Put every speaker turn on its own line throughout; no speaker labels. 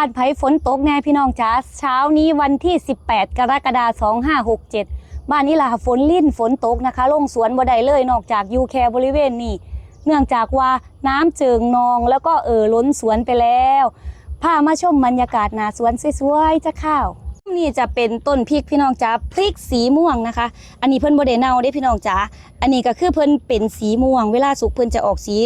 บ้านไผฝนตกแน่พี่น้องจ๋าเช้านี้วันที่ 18 กรกฎาคม2567 บ้านนี้ล่ะฝนลิ่นฝนตกนะคะลงสวนบ่ได้เลยนอกจากยูแคบริเวณนี้ เนื่องจากว่าน้ำเจิงนองแล้วก็เอ่อล้นสวนไปแล้วพามาชมบรรยากาศนาสวนสวยๆจะข้าวนี่จะเป็นต้นพริกพี่น้องจ๋าพริกสีม่วงนะคะ อันนี้เพิ่นบ่ได้เน่าเด้พี่น้องจ๋าอันนี้ก็คือเพิ่นเป็นสีม่วง เวลาสุกเพิ่นจะออกสี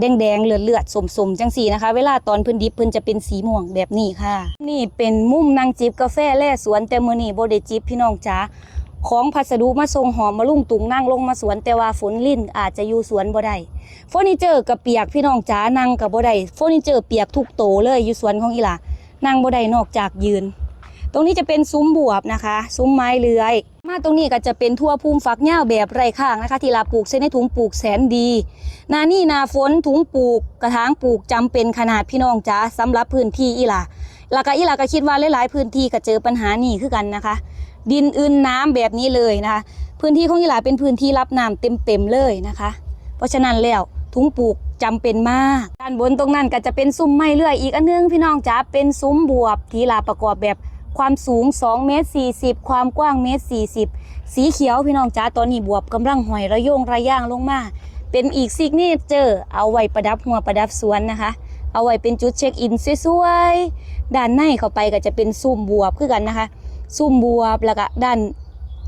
แดงๆเลือดเลือดๆสมจังสีนะคะ เวลาตอนพิ่นดิบพิ่นจะเป็นสีม่วงแบบนี้ค่ะ นี่เป็นมุมนั่งจิบกาแฟแล่สวนแต่มือนี้บ่ได้จิบพี่น้องจ๋าของพัสดุมาส่งหอมมาลุ่งตุงนั่งลงมาสวนแต่ว่าฝนลิ่นอาจจะอยู่สวนบ่ได้เฟอร์นิเจอร์ก็เปียกพี่น้องจ๋านั่งก็บ่ได้เฟอร์นิเจอร์เปียกทุกโตเลยอยู่สวนของอีหล่านั่งบ่ได้นอกจากยืน ตรงนี้จะเป็นซุ้มบวบนะคะ ซุ้มไม้เลื้อย มาตรงนี้ก็จะเป็นทั่วภูมิฝักหญ้าแบบไร่ข้างนะคะที่ลาปลูกใช้ในถุงปลูกแสนดี นานี่นาฝนถุงปลูกกระถางปลูกจำเป็นขนาดพี่น้องจ้าสำหรับพื้นที่อีหล่าแล้วก็อีหล่าก็คิดว่าหลาย ๆ พื้นที่ก็เจอปัญหานี่คือกันนะคะ ดินอื่นน้ำแบบนี้เลยนะคะ พื้นที่ของอีหล่าเป็นพื้นที่รับน้ำเต็ม ๆ เลยนะคะ เพราะฉะนั้นแล้วถุงปลูกจำเป็นมากด้านบนตรงนั้นก็จะเป็นซุ้มไม้เลื่อยอีกอันนึงพี่น้องจ๋าเป็นซุ้มบวบที่ลาประกอบแบบ ความสูง2เมตร40 ความกว้างเมตร40 สีเขียวพี่น้องจ๋าตอนนี้บวบกำลังหอยระโยงระย่างลงมา เป็นอีกซิกเนเจอร์เอาไว้ประดับหัวประดับสวนนะคะ เอาไว้เป็นจุดเช็คอินสวยๆด้านในเข้าไปก็จะเป็นซุ้มบวบคือกันนะคะซุ้มบวบแล้วก็ด้าน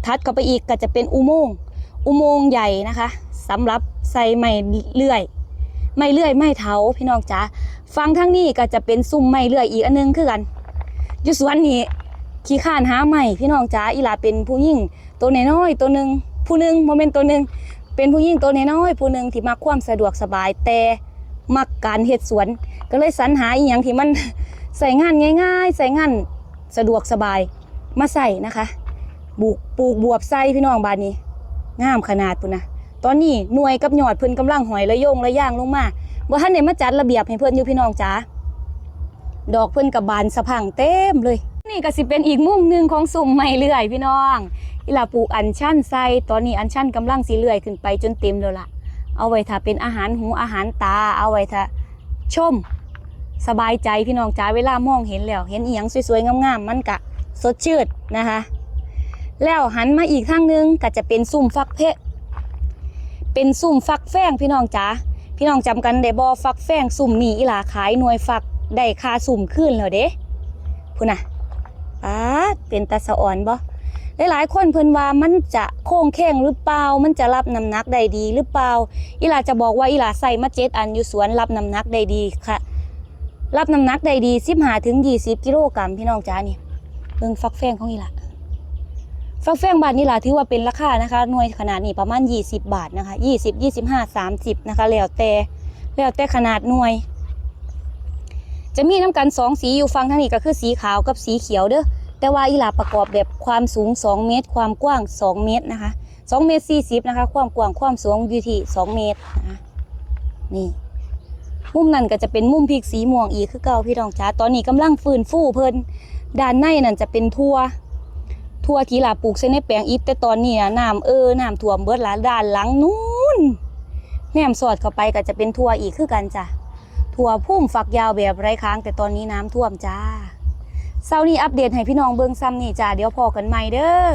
ทัดเข้าไปอีกก็จะเป็นอุโมงค์อุโมงค์ใหญ่นะคะสำหรับใส่ไม้เลื่อยไม่เลื่อยไม่เถาพี่น้องจ๋าฟังทั้งนี้ก็จะเป็นซุ่มไม่เลื่อยอีกอันนึงคือกัน อยู่สวนนี้ขี้ข้านหาใหม่พี่น้องจ๋าอีหลาเป็นผู้หญิงตัวน้อยๆตัวหนึ่งผู้หนึ่งโมเมนต์ตัวหนึ่งเป็นผู้หญิงตัวน้อยๆผู้หนึ่งที่มักความสะดวกสบายแต่มักการเฮ็ดสวน ก็เลยสรรหาอีหยังที่มันใส่งานง่าย ๆ ใส่งานสะดวกสบายมาใส่นะคะบุกปลูกบวบใส่พี่น้องบานนี้งามขนาดปุ่นนะตอนนี้หน่วยกับหยอดเพิ่นกำลังหอยระโยงระย่างลงมาบ่ทันได้มาจัดระเบียบให้เพิ่นอยู่พี่น้องจ๋า ดอกเพิ่นกับบานสะพังเต็มเลย นี่ก็สิเป็นอีกมุมหนึ่งของสุ่มไม้เลื่อยพี่น้องอีหลาปลูกอัญชันใส่ตอนนี้อัญชันกำลังสิเลื่อยขึ้นไปจนเต็มแล้วล่ะ เอาไว้ถ้าเป็นอาหารหูอาหารตา เอาไว้ถ้าชม สบายใจพี่น้องจ๋าเวลามองเห็นแล้ว เห็นอียงสวยๆงามๆมันกะสดชื่นนะคะ แล้วหันมาอีกข้างหนึงก็จะเป็นซุ่มฟักเพะเป็นซุ่มฟักแฟงพี่น้องจ๋าพี่น้องจำกันได้บ่ฟักแฟงซุ่มนี่อีหลาขายหน่วยฟัก ได้คาซุ่มขึ้นแล้วเด้พุ่นน่ะป๊าเป็นตาสะอ่อนบ่หลายๆคนเพิ่นว่ามันจะโค้งแข้งหรือเปล่า มันจะรับน้ำหนักได้ดีหรือเปล่า อีหลาจะบอกว่าอีหลาใส่มาเจ็ดอันอยู่สวนรับน้ำหนักได้ดีค่ะ รับน้ำหนักได้ดี15ถึง20กิโลกรัมพี่น้องจ๋านี่เบิ่งฟักแฟงของอีหลาฟักแฟงบาทนี่ล่ะถือว่าเป็นราคานะคะหน่วยขนาดนี้ประมาณ 20 บาทนะคะ 20 25 30 นะคะแล้วแต่แล้วแต่ขนาดหน่วย จะมีน้ำกันสองสีอยู่ฟังทางนี้ก็คือสีขาวกับสีเขียวเด้อแต่ว่าอีหลาประกอบแบบความสูง 2 เมตร ความกว้าง 2 เมตรนะคะ2เมตร40นะคะ ความกว้างความสูงอยู่ที่2เมตรนะ,ะนี่มุมนั้นก็จะเป็นมุมพริกสีม่วงอีกคือเก่าพี่น้องจ๋าตอนนี้กำลังฟื้นฟูเพิ่นด้านในนั่นจะเป็นทั่วทั่วที่ลาปลูกใส่ในแปลงอิฐแต่ตอนนี้นะน้ำเออน้ำท่วมเบิดหลายด้านหลังนู้นแนมสอดเข้าไปก็จะเป็นทั่วอีกคือกันจ้ะ ทั่วพุ่มฝักยาวแบบไร้ค้าง แต่ตอนนี้น้ำท่วมจ้าเซ้านี้อัปเดตให้พี่น้องเบิ่งซ้ำนี่จ้าเดี๋ยวพอกันใหม่เด้อ